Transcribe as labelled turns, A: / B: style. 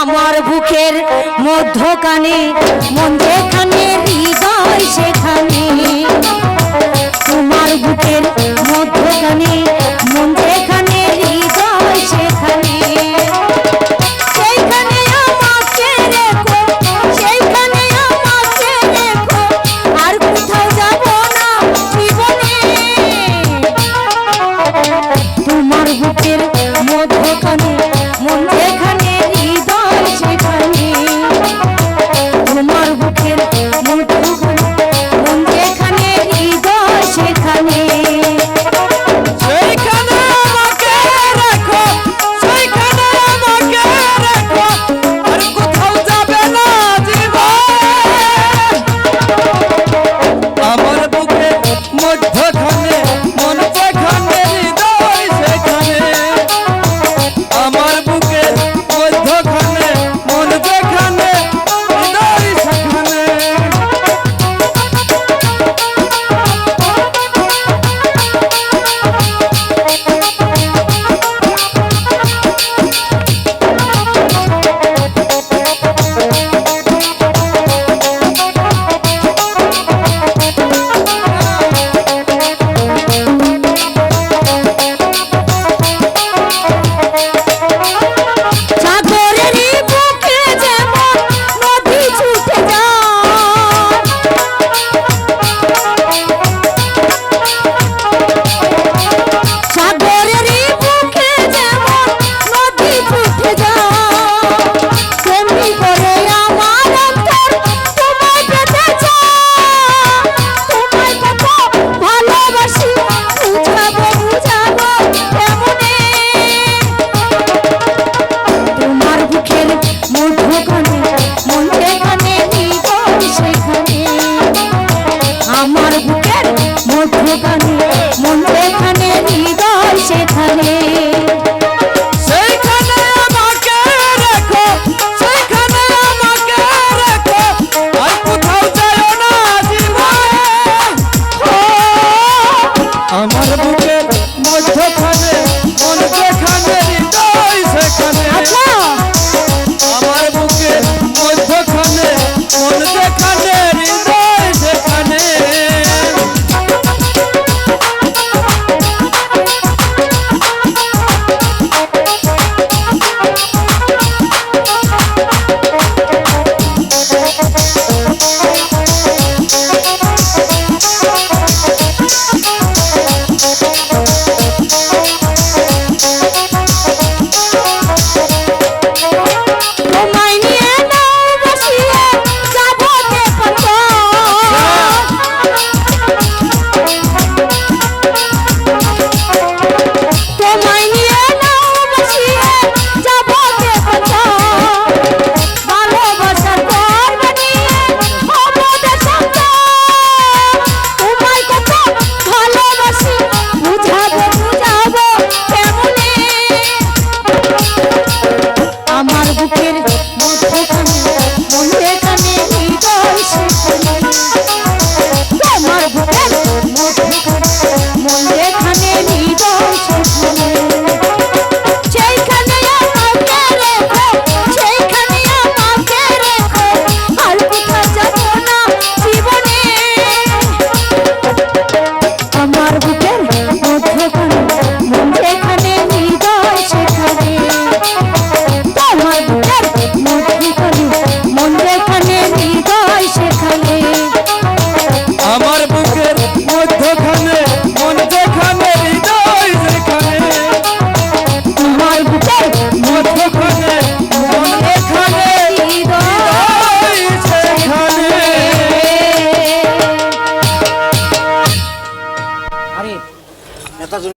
A: আমার বুকের মধ্যখানে মন যেখানে হৃদয় সেখানে। তোমার বুকের